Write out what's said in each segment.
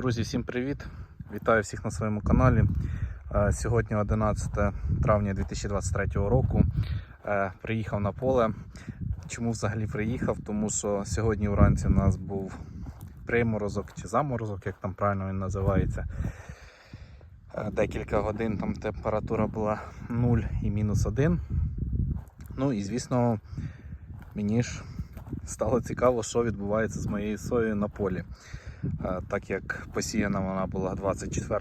Друзі, всім привіт! Вітаю всіх на своєму каналі. Е, Сьогодні 11 травня 2023 року. Е, Приїхав на поле. Чому взагалі приїхав? Тому що сьогодні вранці у нас був приморозок чи заморозок, як там правильно він називається. Е, Декілька годин там температура була 0 і мінус 1. Ну і звісно, мені ж стало цікаво, що відбувається з моєю соєю на полі. Е, так як посіяна вона була 24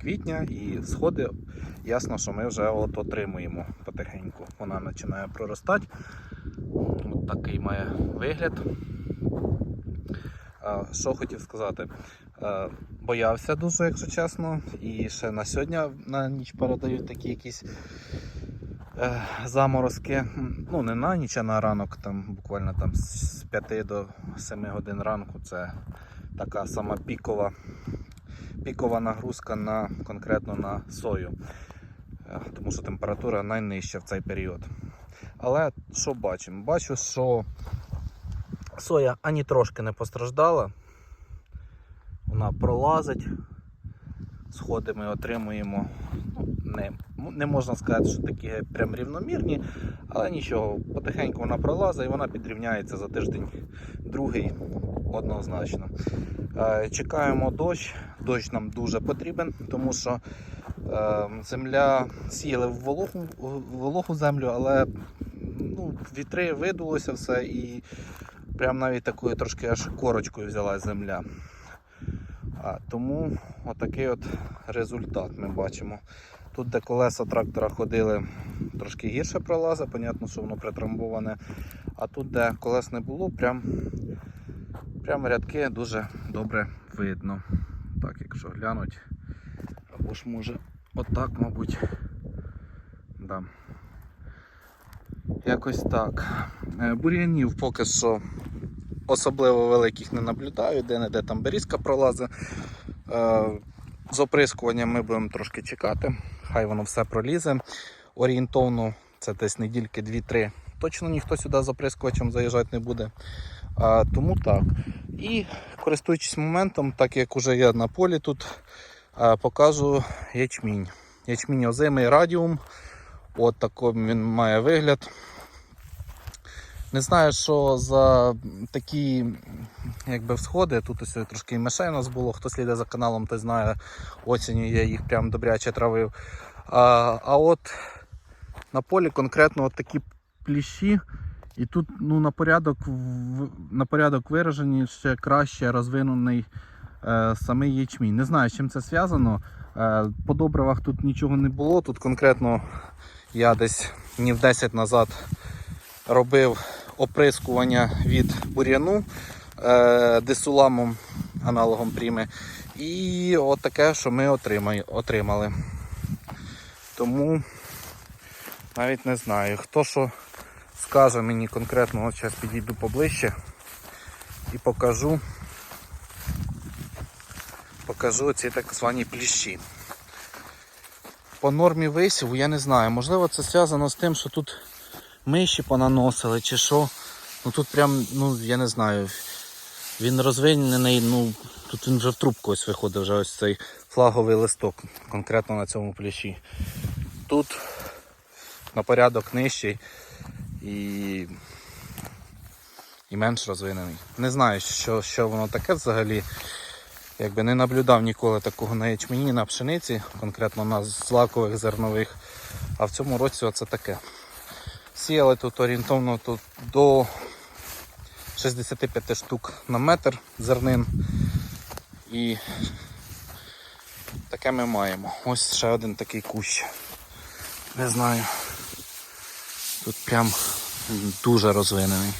квітня і сходи, ясно, що ми вже от отримуємо потихеньку. Вона починає проростати. От такий має вигляд. Е, Що хотів сказати? Е, Боявся дуже, якщо чесно, і ще на сьогодні на ніч передають такі якісь заморозки. Ну, не на ніч, а на ранок, там буквально там з 5 до 7 годин ранку. Це така сама пікова, пікова нагрузка на конкретно на сою, Е, тому що температура найнижча в цей період. Але що бачимо? Бачу, що соя ані трошки не постраждала. Вона пролазить. Сходи ми отримуємо. Ну, не, не можна сказати, що такі прям рівномірні, але нічого, потихеньку вона пролазить і вона підрівняється за тиждень другий однозначно. Е, Чекаємо дощ. Дощ нам дуже потрібен, тому що е, земля сіяли в вологу, вологу землю, але ну, вітри видулося все і прям навіть такою трошки аж корочкою взялась земля. Тому отакий от результат ми бачимо. Тут, де колеса трактора ходили, трошки гірше пролазить, понятно, що воно притрамбоване. А тут, де колес не було, прям, прям рядки дуже добре видно. Так, якщо глянуть, або ж може отак, мабуть. Да. Якось так. Е, Бур'янів поки що особливо великих не наблюдаю, де-не-де там берізка пролазить. Е, З оприскуванням ми будемо трошки чекати, хай воно все пролізе. Орієнтовно це десь недільки 2-3. Точно ніхто сюди з оприскувачем заїжджати не буде. Тому так. І користуючись моментом, так як уже я на полі тут, а, покажу ячмінь. Ячмінь озимий радіум. От такий він має вигляд. Не знаю, що за такі якби, всходи. Тут ось трошки мишей у нас було. Хто слідить за каналом, той знає, осінню я їх прям добряче травив. А, а от на полі конкретно от такі пліщі. І тут ну, на, порядок, на порядок виражені ще краще розвинений е, самий ячмінь. Не знаю, з чим це зв'язано. Е, по добривах тут нічого не було. Тут конкретно я десь днів 10 назад робив оприскування від бур'яну е, десуламом, аналогом пріми. І от таке, що ми отримали. Тому навіть не знаю, хто що скаже мені конкретно, от зараз підійду поближче і покажу. Покажу ці так звані пліщі. По нормі висіву я не знаю. Можливо це зв'язано з тим, що тут миші понаносили чи що. Ну тут прям, ну я не знаю. Він розвинений, ну тут він вже в трубку ось виходить, вже ось цей флаговий листок, конкретно на цьому плющі. Тут на порядок нижчий і, і менш розвинений. Не знаю, що, що воно таке взагалі. Якби не наблюдав ніколи такого на ячмені, на пшениці, конкретно на злакових зернових. А в цьому році оце таке. Сіяли тут орієнтовно тут до 65 штук на метр зернин. І таке ми маємо. Ось ще один такий кущ. Не знаю. Тут прям дуже розвинений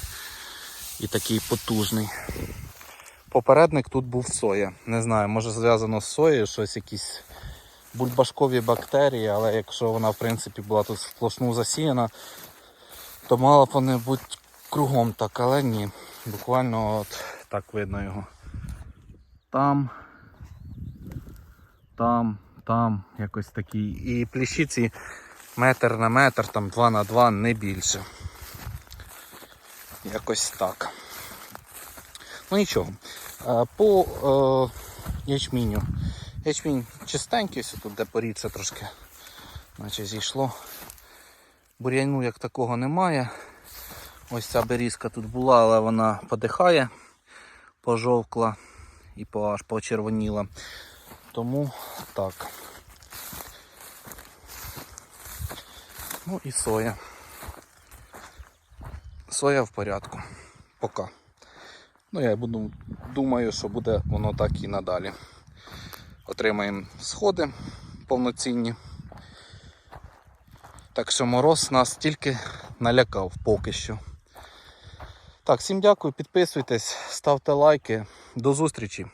і такий потужний. Попередник тут був соя. Не знаю, може зв'язано з соєю, щось якісь бульбашкові бактерії, але якщо вона в принципі була тут сплошну засіяна, то мало б вони бути кругом так, але ні. Буквально от так видно його. Там, там, там, якось такі. І пліщиці метр на метр, там 2 на 2, не більше. Якось так. Ну нічого. Е, По е, ячміню. Ячмінь чистенький, все тут де порідше трошки, наче зійшло. Бур'яну як такого немає. Ось ця берізка тут була, але вона подихає, пожовкла і аж почервоніла. Тому так. Ну і соя. Соя в порядку. Пока. Ну, я буду, думаю, що буде воно так і надалі. Отримаємо сходи повноцінні. Так що мороз нас тільки налякав поки що. Так, всім дякую, підписуйтесь, ставте лайки. До зустрічі!